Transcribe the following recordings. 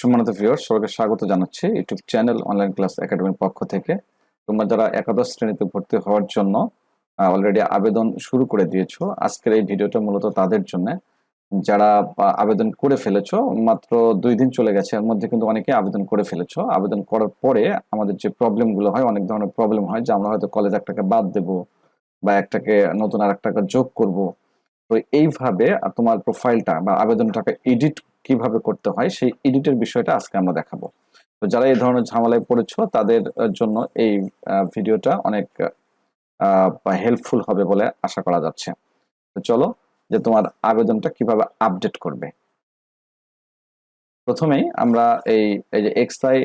সম্মানিত ভিউয়ার সবাইকে স্বাগত জানাচ্ছি ইউটিউব চ্যানেল অনলাইন ক্লাস একাডেমির পক্ষ থেকে। তোমরা যারা একাদশ শ্রেণীতে ভর্তি হওয়ার জন্য অলরেডি আবেদন শুরু করে দিয়েছ, আজকের এই ভিডিওটা মূলত তাদের জন্য। যারা আবেদন করে ফেলেছো, মাত্র দুই দিন চলে গেছে, এর মধ্যে কিন্তু অনেকে আবেদন করে ফেলেছো। আবেদন করার পরে আমাদের যে প্রবলেমগুলো হয়, অনেক ধরনের প্রবলেম হয়, যে আমরা হয়তো কলেজ একটাকে বাদ দেব বা একটাকে নতুন আর একটাকে যোগ করব। তো এইভাবে তোমার প্রোফাইলটা বা আবেদনটাকে এডিট কীভাবে করতে হয়, সেই এডিটের বিষয়টা আজকে আমরা দেখাবো। তো যারা এই ধরনের ঝামেলায় পড়েছো, তাদের জন্য এই ভিডিওটা অনেক হেল্পফুল হবে বলে আশা করা যাচ্ছে। তো চলো যে তোমার আবেদনটা কীভাবে আপডেট করবে। প্রথমেই আমরা এই এই যে XI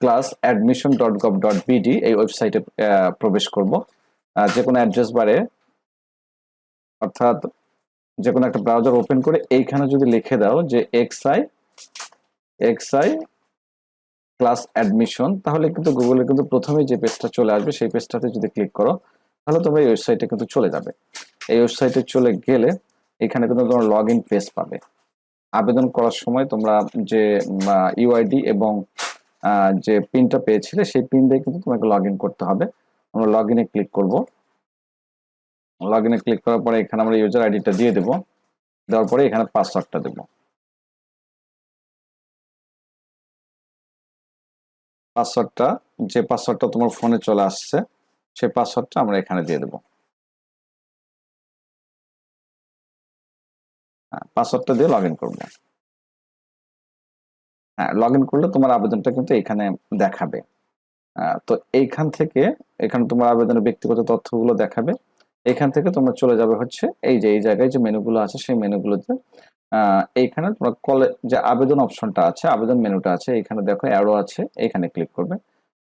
class admission dot gov dot BD এই ওয়েবসাইটে প্রবেশ করব। যে কোনো অ্যাড্রেস বারে অর্থাৎ যে কোনো একটা ব্রাউজার ওপেন করে এইখানে যদি লিখে দাও যে এক্সআই এক্সআই ক্লাস অ্যাডমিশন তাহলে কিন্তু গুগলে কিন্তু প্রথমে যে পেজটা চলে আসবে সেই পেজটাতে যদি ক্লিক করো, তাহলে তোমরা এই ওয়েবসাইটে কিন্তু চলে যাবে। এই ওয়েবসাইটে চলে গেলে এখানে কিন্তু তোমরা লগ ইন পেজ পাবে। আবেদন করার সময় তোমরা যে ইউআইডি এবং যে পিনটা পেয়েছিলে সেই পিন দিয়ে কিন্তু তোমাকে লগ ইন করতে হবে। আমরা লগ ইনে ক্লিক করব। লগ ইনে ক্লিক করার পরে এখানে আমরা ইউজার আইডিটা দিয়ে দেবো। দেওয়ার পরে এখানে পাসওয়ার্ডটা দেবো। পাসওয়ার্ডটা যে পাসওয়ার্ডটা তোমার ফোনে চলে আসছে, সেই পাসওয়ার্ডটা আমরা এখানে দিয়ে দেবো। হ্যাঁ পাসওয়ার্ডটা দিয়ে লগ ইন করব। হ্যাঁ লগ ইন করলে তোমার আবেদনটা কিন্তু এখানে দেখাবে। তো এইখান থেকে এখানে তোমার আবেদনের ব্যক্তিগত তথ্যগুলো দেখাবে। এখান থেকে তোমরা চলে যাবে হচ্ছে এই যে, এই জায়গায় যে মেনুগুলো আছে সেই মেনুগুলোতে এইখানে তোমরা কলে যে আবেদন অপশনটা আছে, আবেদন মেনুটা আছে এখানে দেখো অ্যারো আছে, এখানে ক্লিক করবে।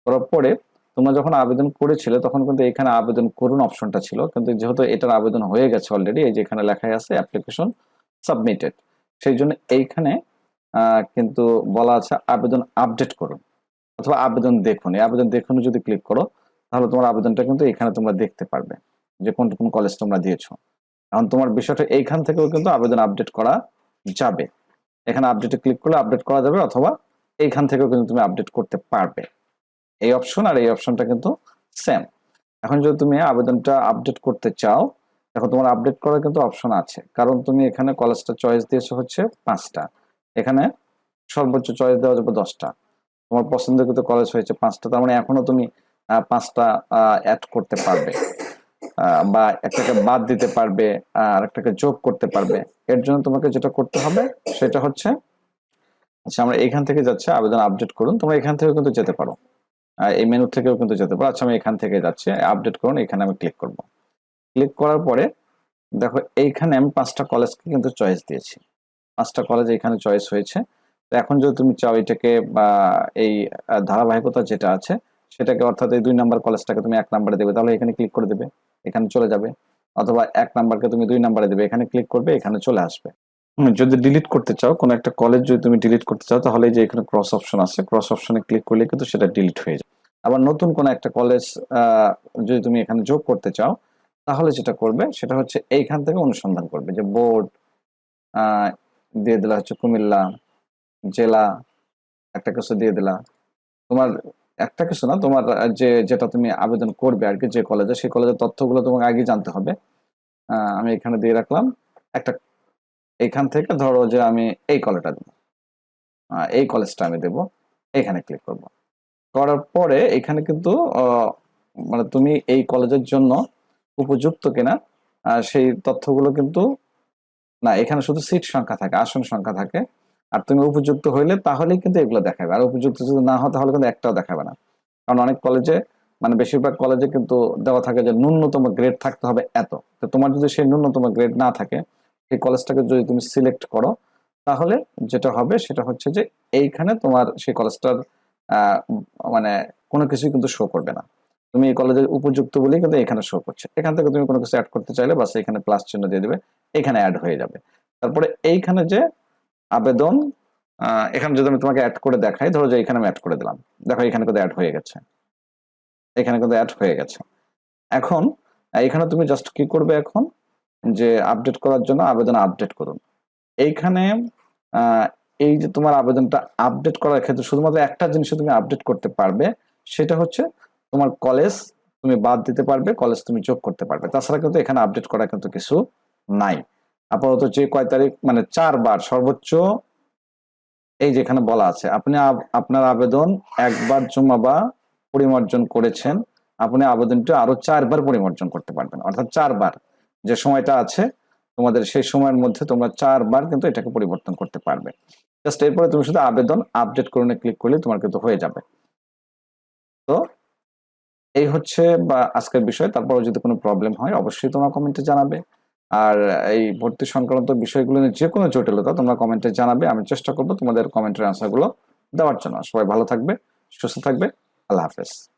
করার পরে তোমরা যখন আবেদন করেছিলে তখন কিন্তু এখানে আবেদন করুন অপশনটা ছিল, কিন্তু যেহেতু এটার আবেদন হয়ে গেছে অলরেডি এই যে এখানে লেখাই আছে অ্যাপ্লিকেশন সাবমিটেড সেই জন্য এইখানে কিন্তু বলা আছে আবেদন আপডেট করুন, অথবা আবেদন দেখুন। এই আবেদন দেখুন যদি ক্লিক করো, তাহলে তোমার আবেদনটা কিন্তু এখানে তোমরা দেখতে পারবে। যে কোন কোন কলেজ তোমরা দিয়েছ। এখন তোমার বিষয়টা এইখান থেকেও কিন্তু আবেদন আপডেট করা যাবে। এখানে আপডেটে ক্লিক করলে আপডেট করা যাবে অথবা এইখান থেকেও কিন্তু তুমি আপডেট করতে পারবে। এই অপশন আর এই অপশনটা কিন্তু সেম এখন যদি তুমি আবেদনটা আপডেট করতে চাও, দেখো তোমার আপডেট করার কিন্তু অপশন আছে। কারণ তুমি এখানে কলেজটা চয়েস দিয়েছ হচ্ছে পাঁচটা। এখানে সর্বোচ্চ চয়েস দেওয়া যাবে দশটা। তোমার পছন্দের কিন্তু কলেজ হয়েছে পাঁচটা। তার মানে এখনও তুমি পাঁচটা অ্যাড করতে পারবে। বা একটাকে বাদ দিতে পারবে, আর একটাকে যোগ করতে পারবে। এর জন্য তোমাকে যেটা করতে হবে, সেটা হচ্ছে আচ্ছা আমরা এখান থেকে যাচ্ছে, আবেদন আপডেট করুন। তোমরা এখান থেকেও কিন্তু যেতে পারো। এই মেনু থেকেও কিন্তু যেতে পারো। আচ্ছা আমি এখান থেকে যাচ্ছি আপডেট করুন, এখানে আমি ক্লিক করব। ক্লিক করার পরে, দেখো, এইখানে আমি পাঁচটা কলেজকে কিন্তু চয়েস দিয়েছি। পাঁচটা কলেজ এখানে চয়েস হয়েছে। এখন যদি তুমি চাও এটাকে, বা এই ধারাবাহিকতা যেটা আছে সেটাকে অর্থাৎ এই দুই নাম্বার কলেজটাকে তুমি এক নাম্বারে দেবে, তাহলে এখানে ক্লিক করে দেবে, এখানে চলে যাবে। অথবা এক নাম্বারকে তুমি দুই নাম্বারে দেবে, এখানে ক্লিক করবে, এখানে চলে আসবে। যদি ডিলিট করতে চাও, কোনো একটা কলেজ যদি তুমি ডিলিট করতে চাও, তাহলে যে এখানে ক্রস অপশন আছে ক্রস অপশনে ক্লিক করলে কিন্তু সেটা ডিলিট হয়ে যায় আবার নতুন কোনো একটা কলেজ যদি তুমি এখানে যোগ করতে চাও, তাহলে যেটা করবে, সেটা হচ্ছে এইখান থেকে অনুসন্ধান করবে যে বোর্ড দিয়ে দিলা হচ্ছে কুমিল্লা, জেলা, একটা কিছু দিয়ে দিলা। তোমার একটা কিছু না, তোমার যে, যেটা তুমি আবেদন করবে আর কি, যে কলেজে সেই কলেজের তথ্যগুলো তোমাকে আগে জানতে হবে। আমি এখানে দিয়ে রাখলাম। একটা এইখান থেকে ধরো যে আমি এই কলেজটা দেবো। এই কলেজটা আমি দেবো। এখানে ক্লিক করব। করার পরে এখানে কিন্তু মানে তুমি এই কলেজের জন্য উপযুক্ত কিনা সেই তথ্যগুলো কিন্তু, না, এখানে শুধু সিট সংখ্যা থাকে, আসন সংখ্যা থাকে। আর তুমি উপযুক্ত হইলে তাহলেই কিন্তু এগুলো দেখাবে আর উপযুক্ত যদি না হয় তাহলে কিন্তু একটাও দেখাবে না। কারণ অনেক কলেজে মানে বেশিরভাগ কলেজে কিন্তু দেওয়া থাকে যে ন্যূনতম গ্রেড থাকতে হবে এত। তো তোমার যদি সেই ন্যূনতম গ্রেড না থাকে, সেই কলেজটাকে যদি তুমি সিলেক্ট করো, তাহলে যেটা হবে, সেটা হচ্ছে যে এইখানে তোমার সেই কলেজটার মানে কোনো কিছুই কিন্তু শো করবে না। তুমি এই কলেজের উপযুক্ত বলেই কিন্তু এখানে শো করছে। এখান থেকে তুমি কোনো কিছু অ্যাড করতে চাইলে বাস এখানে প্লাস চিহ্ন দিয়ে দেবে এখানে অ্যাড হয়ে যাবে। তারপরে এইখানে যে আবেদন এখানে যদি আমি তোমাকে অ্যাড করে দেখাই, ধরো যে এখানে আমি অ্যাড করে দিলাম। দেখো, এখানে কিন্তু অ্যাড হয়ে গেছে। এখানে কিন্তু অ্যাড হয়ে গেছে। এখন এখানে তুমি জাস্ট কি করবে এখন? যে আপডেট করার জন্য আবেদন আপডেট করুন। এইখানে এই যে তোমার আবেদনটা আপডেট করার ক্ষেত্রে শুধুমাত্র একটা জিনিস তুমি আপডেট করতে পারবে, সেটা হচ্ছে তোমার কলেজ তুমি বাদ দিতে পারবে কলেজ তুমি যোগ করতে পারবে। তাছাড়া কিন্তু এখানে আপডেট করা কিন্তু কিছু নাই। আপাতত যে কয় তারিখ মানে চারবার সর্বোচ্চ এই যেখানে বলা আছে, আপনি আপনার আবেদন একবার জমা বা পরিমার্জন করেছেন, আপনি আবেদনটি আরও চারবার পরিমার্জন করতে পারবেন। অর্থাৎ চারবার যে সময়টা আছে, তোমাদের সেই সময়ের মধ্যে তোমরা চারবার কিন্তু এটাকে পরিবর্তন করতে পারবে। জাস্ট এরপরে তুমি শুধু আবেদন আপডেট করে ক্লিক করলে তোমার কিন্তু হয়ে যাবে। তো এই হচ্ছে বা আজকের বিষয় তারপরে যদি কোনো প্রবলেম হয় অবশ্যই তোমরা কমেন্টে জানাবে। আর এই ভর্তি সংক্রান্ত বিষয়গুলো নিয়ে যে কোনো জটিলতা তোমরা কমেন্টে জানাবে, আমি চেষ্টা করব তোমাদের কমেন্টের আনসারগুলো দেওয়ার জন্য। সবাই ভালো থাকবে, সুস্থ থাকবে, আল্লাহ হাফেজ।